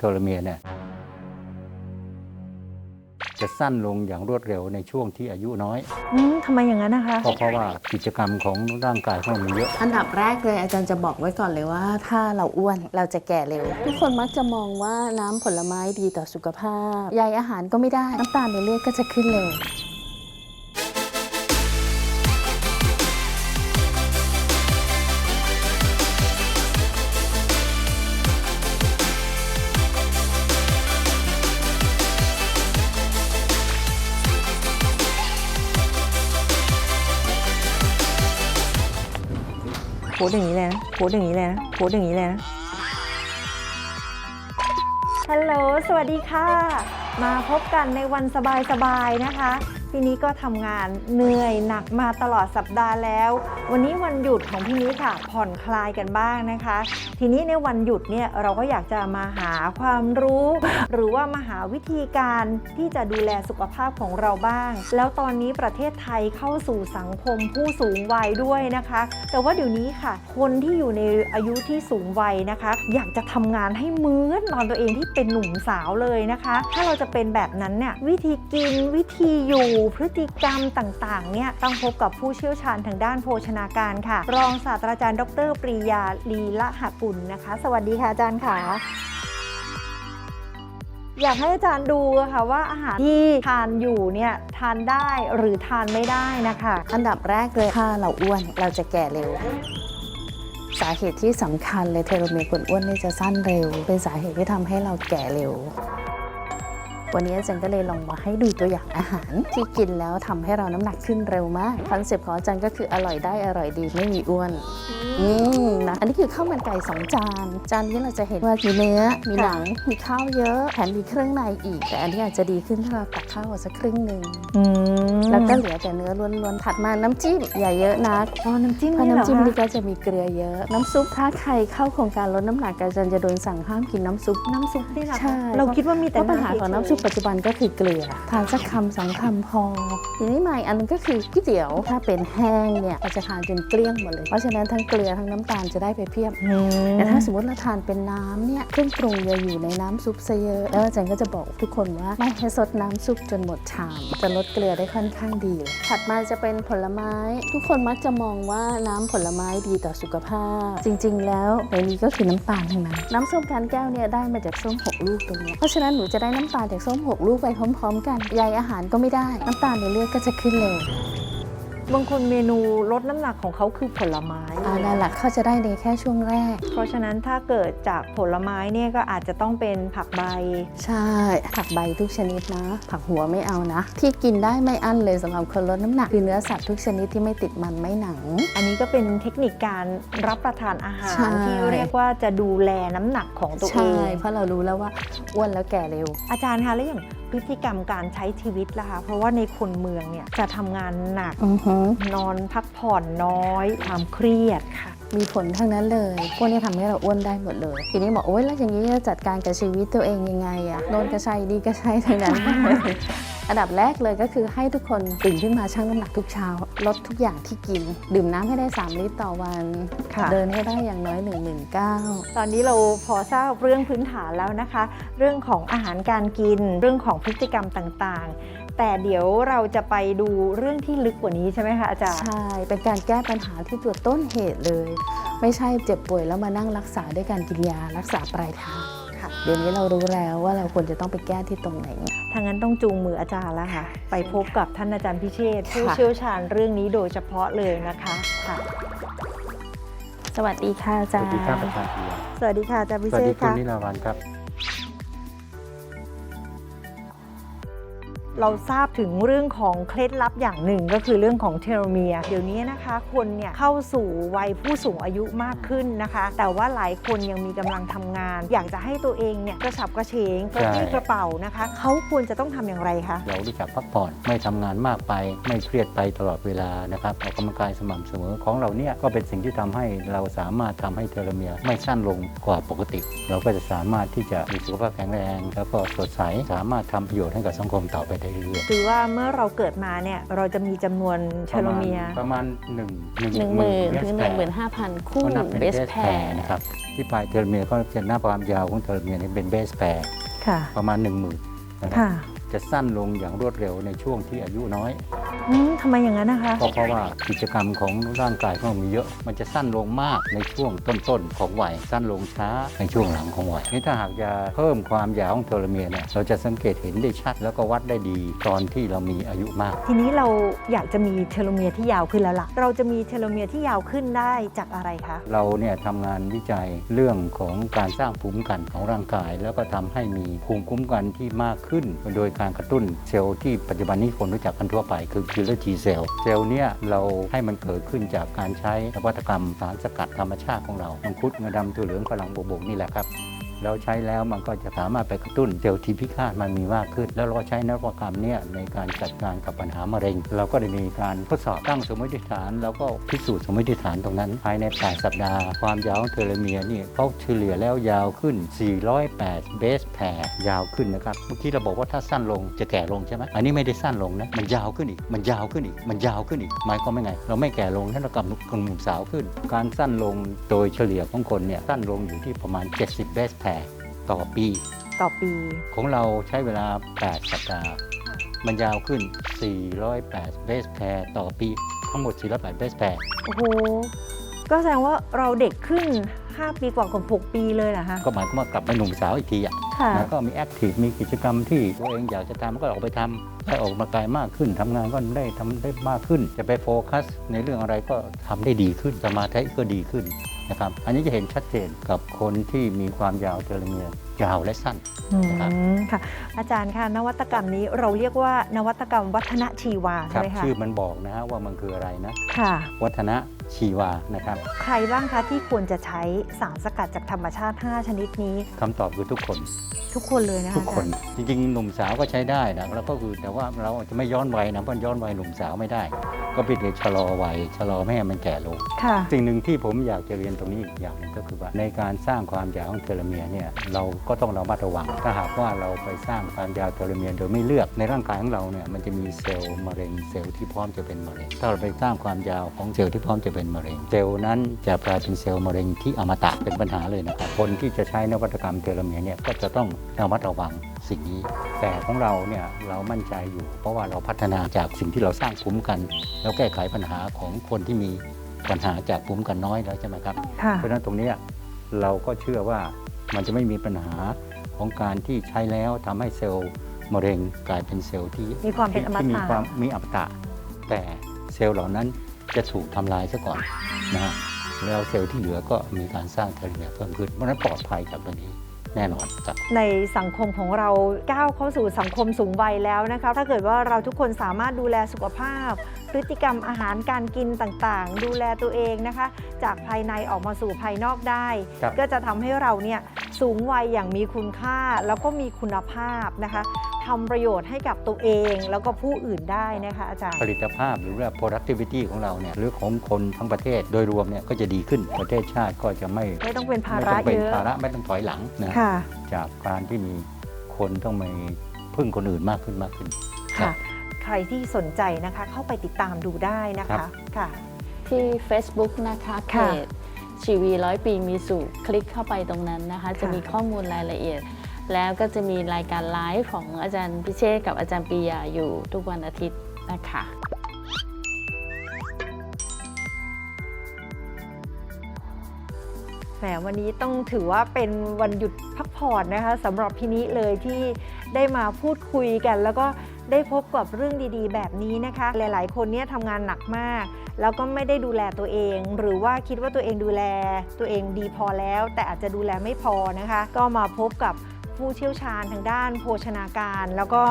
โทโลเมียร์เนี่ยจะสั้นลงอย่างรวดเร็วในช่วงที่อายุน้อยอืมทำไมอย่างนั้นนะคะ ก็เพราะว่ากิจกรรมของร่างกายของเรามันเยอะ อันดับแรกเลยอาจารย์จะบอกไว้ก่อนเลยว่า ถ้าเราอ้วนเราจะแก่เร็ว ทุกคนมักจะมองว่าน้ำผลไม้ดีต่อสุขภาพ ใยอาหารก็ไม่ได้ น้ำตาลในเลือดก็จะขึ้นเร็ว โพสอย่างนี้เลยนะโพสอย่างนี้เลยนะโพสอย่างนี้เลยนะฮัลโหลสวัสดีค่ะ มาพบกันในวันสบายๆนะคะ พี่นี้ก็ทำงานเหนื่อยหนักมาตลอดสัปดาห์แล้ว วันนี้วันหยุดของพี่นี้ค่ะ ผ่อนคลายกันบ้างนะคะ ทีนี้ในวันหยุดเนี่ยเราก็อยากจะมาหาความรู้ หรือว่ามาหาวิธีการที่จะดูแลสุขภาพของเราบ้าง แล้วตอนนี้ประเทศไทยเข้าสู่สังคมผู้สูงวัยด้วยนะคะ แต่ว่าเดี๋ยวนี้ค่ะ คนที่อยู่ในอายุที่สูงวัยนะคะ อยากจะทำงานให้เหมือนตอนตัวเองที่เป็นหนุ่มสาวเลยนะคะ ถ้าเราจะเป็นแบบนั้นเนี่ยวิธีกินวิธีอยู่พฤติกรรมต่างๆเนี่ยต้องพบกับผู้เชี่ยวชาญทางด้านโภชนาการค่ะ รองศาสตราจารย์ ดร ปรียาลีละหกุลนะคะ สวัสดีค่ะอาจารย์ค่ะอยากให้อาจารย์ดูค่ะว่าอาหารที่ทานอยู่เนี่ยทานได้หรือทานไม่ได้นะคะ อันดับแรกเลยถ้าเราอ้วนเราจะแก่เร็ว สาเหตุที่สำคัญเลยเทโลเมียร์คนอ้วนนี่จะสั้นเร็ว เป็นสาเหตุที่ทำให้เราแก่เร็ว วันนี้อาจารย์ก็เลยลองมาให้ดูตัวอย่างอาหาร ที่กินแล้วทำให้เราน้ำหนักขึ้นเร็วมาก คอนเซปต์ของอาจารย์ก็คืออร่อยได้อร่อยดีไม่มีอ้วน อืมนะอันนี้คือข้าวมันไก่สองจาน จานนี้เราจะเห็นว่ามีเนื้อ มีหนัง มีข้าวเยอะแถมมีเครื่องในอีก แต่อันนี้อาจจะดีขึ้นถ้าเราตักข้าวออกสักครึ่งหนึ่งอืมแล้วก็เหลือแต่เนื้อล้วนๆถัดมาน้ำจิ้มอย่าเยอะนักอ๋อน้ำจิ้มเพราะนี่เหรอน้ำจิ้มนี่คะก็จะมีเกลือเยอะ น้ำซุปถ้าใครเข้าโครงการลดน้ำหนักอาจารย์จะโดนสั่งห้ามกินน้ำซุปน้ำซุปนี่เหรอคะใช่เราคิดว่ามีเพแต่ราะปัญหาของน้ำซุปปัจจุบันก็คือเกลือทานสักคำสองคำพอ ทีนี้มาอีกอันนึงก็คือก๋วยเตี๋ยวถ้าเป็นแห้งเนี่ยเราจะทานจนเกลี้ยงหมดเลยเพราะฉะนั้นทั้งเกลือทั้งน้ำตาลจะได้ไปเพียบอืมแต่ถ้าสมมติเราทานเป็นน้ำเนี่ยเครื่องปรุงจะอยู่ในน้ำซุปซะเยอะ แล้วอาจารย์ก็จะบอกทุกคนว่าไม่ให้ซดน้ำซุปจนหมดชาม จะลดเกลือได้ค่อนข้างดีเลยถัดมาจะเป็นผลไม้ ทุกคนมักจะมองว่าน้ำผลไม้ดีต่อสุขภาพ จริง ๆ แล้วในนี้ก็คือน้ำตาลทั้งนั้น น้ำส้มการแก้วเนี่ยได้มาจากส้มหกลูกตรงเนี้ยเพราะฉะนั้นหนูจะได้น้ำตาลจากส้มหกลูกไปพร้อม ๆ กัน ใยอาหารก็ไม่ได้ น้ำตาลในเลือดก็จะขึ้นเร็ว บางคนเมนูลดน้ำหนักของเขาคือผลไม้อ่านั่นแหละเขาจะได้ในแค่ช่วงแรก เพราะฉะนั้นถ้าเกิดจากผลไม้เนี่ยก็อาจจะต้องเป็นผักใบ ใช่ ผักใบทุกชนิดนะ ผักหัวไม่เอานะ ที่กินได้ไม่อั้นเลยสำหรับคนลดน้ำหนักคือเนื้อสัตว์ทุกชนิดที่ไม่ติดมันไม่หนัง อันนี้ก็เป็นเทคนิคการรับประทานอาหารใช่ ที่เรียกว่าจะดูแลน้ำหนักของตัวเอใช่ ง เพราะเรารู้แล้วว่าอ้วนแล้วแก่เร็ว อาจารย์คะแล้วอย่าง พฤติกรรมการใช้ชีวิตล่ะคะเพราะว่าในคนเมืองเนี่ยจะทำงานหนัก อือฮึนอนพักผ่อนน้อย ความเครียดค่ะ มีผลทั้งนั้นเลย พวกนี้ทำให้เราอ้วนได้หมดเลย ทีนี้บอกโอ๊ยแล้วอย่างนี้จะจัดการกับชีวิตตัวเองยังไงอะโดนกระชัยดีกระชัยทั้งนั้น อันดับแรกเลยก็คือให้ทุกคนตื่นขึ้นมาชั่งน้ำหนักทุกเช้า ลดทุกอย่างที่กิน ดื่มน้ำให้ได้ 3 ลิตรต่อวัน ค่ะ เดินให้ได้อย่างน้อย1 1 9 0 ตอนนี้เราพอทราบเรื่องพื้นฐานแล้วนะคะ เรื่องของอาหารการกิน เรื่องของพฤติกรรมต่างๆ แต่เดี๋ยวเราจะไปดูเรื่องที่ลึกกว่านี้ใช่ไหมคะอาจารย์ใช่ เป็นการแก้ปัญหาที่ตัวต้นเหตุเลย ไม่ใช่เจ็บป่วยแล้วมานั่งรักษาด้วยการกินยารักษาปลายทางค่ะ เดี๋ยวนี้เรารู้แล้วว่าเราควรจะต้องไปแก้ที่ตรงไหน ทางนั้นต้องจูงมืออาจารย์แล้วค่ะ ไปพบกับท่านอาจารย์พิเชษฐ์ผู้ค่ะเชี่ยวชาญเรื่องนี้โดยเฉพาะเลยนะคะค่ะ สวัสดีค่ะอาสจารวัสย์ดีครับอาจารย์เอียสวัสดีค่ะอาจารย์พิสวัเชสษดีฐ์คุณค่ะ นิลาวันครับ เราทราบถึงเรื่องของเคล็ดลับอย่างหนึ่งก็คือเรื่องของเทโลเมียร์เดี๋ยวนี้นะคะคนเนี่ยเข้าสู่วัยผู้สูงอายุมากขึ้นนะคะ แต่ว่าหลายคนยังมีกำลังทำงาน อยากจะให้ตัวเองเนี่ยกระฉับกระเฉงกระปี้กระเป๋านะคะเขาควรจะต้องทำอย่างไรคะเรารู้จักพักผ่อนไม่ทำงานมากไป ไม่เครียดไปตลอดเวลานะครับออกกำลังกายสม่ำเสมอของเราเนี่ยก็เป็นสิ่งที่ทำให้เราสามารถทำให้เทโลเมียร์ไม่สั้นลงกว่าปกติ เราก็จะสามารถที่จะมีสุขภาพแข็งแรงแล้วก็สดใสสามารถทำประโยชน์ให้กับสังคมต่อไปได้เรื่อยคือว่าเมื่อเราเกิดมาเนี่ยเราจะมีจำนวนๆเทโลเมียร์ประมาณหนึ่งหนึ่งหนึ่งหมื่นเบสถึงหแพนึ่งร์หมื่นห้าพันคู่ก็นับเป็นเบเบสสแพแพร์นะครับที่ปลายเทโลเมียร์ก็จะหน้าความยาวของเทโลเมียร์นี่เป็นเบสแพร์ค่ะประมาณ 1 0,000นะครัค่ะบจะสั้นลงอย่างรวดเร็วในช่วงที่อายุน้อย อืมทำไมอย่างนั้นนะคะ ก็เพราะว่ากิจกรรมของร่างกายของเรามีเยอะ มันจะสั้นลงมากในช่วงต้นๆของวัยสั้นลงช้าในช่วงหลังของวัยนี่ถ้าหากจะเพิ่มความยาวของเทโลเมียร์เนี่ยเราจะสังเกตเห็นได้ชัด แล้วก็วัดได้ดีตอนที่เรามีอายุมาก ทีนี้เราอยากจะมีเทโลเมียร์ที่ยาวขึ้นแล้วล่ะ เราจะมีเทโลเมียร์ที่ยาวขึ้นได้จากอะไรคะ เราเนี่ยทำงานวิจัยเรื่องของการสร้างภูมิคุ้มกันของร่างกาย แล้วก็ทำให้มีภูมิคุ้มกันที่มากขึ้น โดยการกระตุ้นเซลล์ที่ปัจจุบันนี้คนรู้จักกันทั่วไปคือคิลเลอร์ทีเซลล์เนี่ยเราให้มันเกิดขึ้นจากการใช้นวัตกรรมสารสกัดธรรมชาติของเรามังคุดงาดำตัวเหลืองฝรั่งบวกนี่แหละครับ เราใช้แล้วมันก็จะสามารถไปกระตุ้นเซลล์ที่พิฆาตมันมีมากขึ้น แล้วเราใช้นวัตกรรมเนี่ยในการจัดการกับปัญหามะเร็ง เราก็ได้มีการทดสอบตั้งสมมติฐาน แล้วก็พิสูจน์สมมติฐานตรงนั้น ภายใน 8 สัปดาห์ ความยาวของเทโลเมียร์นี่เขาเฉลี่ยแล้วยาวขึ้น 408 เบสแพร์ยาวขึ้นนะครับเมื่อกี้เราบอกว่าถ้าสั้นลงจะแก่ลงใช่ไหมอันนี้ไม่ได้สั้นลงนะมันยาวขึ้นอีกมันยาวขึ้นอีกมันยาวขึ้นอีกหมายความว่าไง เราไม่แก่ลงถ้าเรากำลังหนุ่มสาวขึ้น การสั้นลงโดยเฉลี่ยของคนเนี่ยสั้นลงอยู่ที่ประมาณ 70 เบสแพรต่อปี ต่อปี ของเราใช้เวลา 8 สัปดาห์ มันยาวขึ้น 408เบสแพร์ต่อปี ทั้งหมด 408เบสแพร์โอ้โห ก็แสดงว่าเราเด็กขึ้น 5 ปีกว่ากับ6ปีเลยเหรอคะก็หมายความว่ากลับมาหนุ่มสาวอีกทีอะค่ะ แล้วก็มีแอคทีฟมีกิจกรรมที่ตัวเองอยากจะทำก็ออกไปทำได้ออกกำลังกายมากขึ้นทำงานก็ได้ทำได้มากขึ้น จะไปโฟกัสในเรื่องอะไรก็ทำได้ดีขึ้นสมาธิก็ดีขึ้น นะครับอันนี้จะเห็นชัดเจนกับคนที่มีความยาวเทโลเมียร์ยาวและสั้น อืนะครับมค่ะ อาจารย์ค่ะนวัตกรรมนี้เราเรียกว่านวัตกรรมวัฒนชีวาคใช่รับไหมคะชื่อมันบอกนะฮะว่ามันคืออะไรนะ ค่ะ วัฒนชีวานะครับใครบ้างคะที่ควรจะใช้สารสกัดจากธรรมชาติ 5 ชนิดนี้ คำตอบคือทุกคน ทุกคนเลยนะคะทุกคนอาจารย์จริงๆ หนุ่มสาวก็ใช้ได้นะแล้วก็คือแต่ว่าเราอาจจะไม่ย้อนวัยนะเพราะย้อนวัยหนุ่มสาวไม่ได้ ก็เป็นชะลอวัยชะลอไม่ให้มันแก่ลง ค่ะ สิ่งหนึ่งที่ผมอยากจะเรียนตรงนี้อีกอย่างหนึงก็คือว่าในการสร้างความยาวของเทโลเมียร์เนี่ยเราก็ต้องระมัดระวัง ถ้าหากว่าเราไปสร้างความยาวเทโลเมียร์โดยไม่เลือกในร่างกายของเราเนี่ยมันจะมีเซลล์มะเร็งเซลล์ที่พร้อมจะเป็นมะเร็งถ้าเราไปสร้างความยาวของเซลล์ที่พร้อมจะเป็นมะเร็ง เซลล์นั้นจะกลายเป็นเซลล์มะเร็งที่อมตะเป็นปัญหาเลยนะครับคนที่จะใช้นวัตกรรมเทโลเมียร์เนี่ยก็จะต้องระมัดระวังสิ่งนี้ แต่ของเราเนี่ยเรามั่นใจอยู่ เพราะว่าเราพัฒนาจากสิ่งที่เราสร้างคุ้มกัน แล้วแก้ไขปัญหาของคนที่มี ปัญหาจากภูมิคุ้มกันน้อยแล้วใช่ไหมครับ ค่ะเพราะฉะนั้นตรงเนี้ยเราก็เชื่อว่ามันจะไม่มีปัญหาของการที่ใช้แล้วทำให้เซลล์มะเร็งกลายเป็นเซลล์ที่มีความเป็นอมที่มีตะ ความมีอมตะ แต่เซลล์เหล่านั้นจะถูกทำลายซะก่อนนะฮะแล้วเซลล์ที่เหลือก็มีการสร้างเทโลเมียร์เพิ่มขึ้นเพราะฉะนั้นปลอดภัยจากตรงนี้ แน่นอนครับ ในสังคมของเราก้าวเข้าสู่สังคมสูงวัยแล้วนะคะถ้าเกิดว่าเราทุกคนสามารถดูแลสุขภาพ พฤติกรรมอาหารการกินต่างๆ ดูแลตัวเองนะคะ จากภายในออกมาสู่ภายนอกได้ ครับ ก็จะทำให้เราเนี่ยสูงวัยอย่างมีคุณค่าแล้วก็มีคุณภาพนะคะ ทำประโยชน์ให้กับตัวเองแล้วก็ผู้อื่นได้นะคะอาจารย์ผลิตภาพหรือว่า productivity ของเราเนี่ยหรือของคนทั้งประเทศโดยรวมเนี่ยก็จะดีขึ้นประเทศชาติก็จะไม่ไม่ต้องเป็นภาไม่ระต้องเป็เยนอะภาระไม่ต้องถอยหลังนะค่ะจากการที่มีคนต้องมาพึ่งคนอื่นมากขึ้นมากขึ้นค่ะ ใครที่สนใจนะคะเข้าไปติดตามดูได้นะครัคะบค่ะ ที่ Facebook นะคะเพค่ะ จชีวีร้อยปีมีสุขคลิกเข้าไปตรงนั้นนะคะ จะค่ะมีข้อมูลรายละเอียด แล้วก็จะมีรายการไลฟ์ของอาจารย์พิเชษกับอาจารย์ปียาอยู่ทุกวันอาทิตย์นะคะแหมวันนี้ต้องถือว่าเป็นวันหยุดพักผ่อนนะคะสำหรับพี่นิเลยที่ได้มาพูดคุยกัน แล้วก็ได้พบกับเรื่องดีๆ แบบนี้นะคะ หลายๆ คนเนี่ยทำงานหนักมาก แล้วก็ไม่ได้ดูแลตัวเอง หรือว่าคิดว่าตัวเองดูแลตัวเองดีพอแล้ว แต่อาจจะดูแลไม่พอนะคะ ก็มาพบกับ ผู้เชี่ยวชาญทางด้านโภชนาการ แล้วก็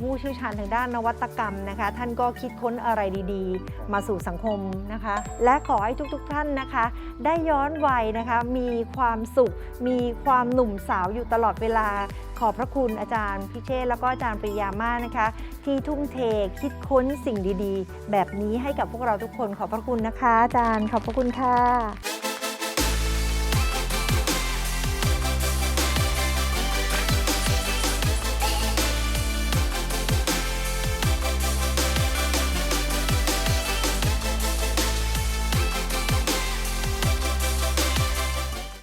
ผู้เชี่ยวชาญทางด้านนวัตกรรมนะคะ ท่านก็คิดค้นอะไรดีๆ มาสู่สังคมนะคะ และขอให้ทุกๆท่านนะคะ ได้ย้อนวัยนะคะ มีความสุข มีความหนุ่มสาวอยู่ตลอดเวลา ขอบพระคุณอาจารย์พิเชษแล้วก็อาจารย์ปริยามานะคะ ที่ทุ่มเทคิดค้นสิ่งดีๆ แบบนี้ให้กับพวกเราทุกคนขอบพระคุณนะคะ อาจารย์ขอบพระคุณค่ะ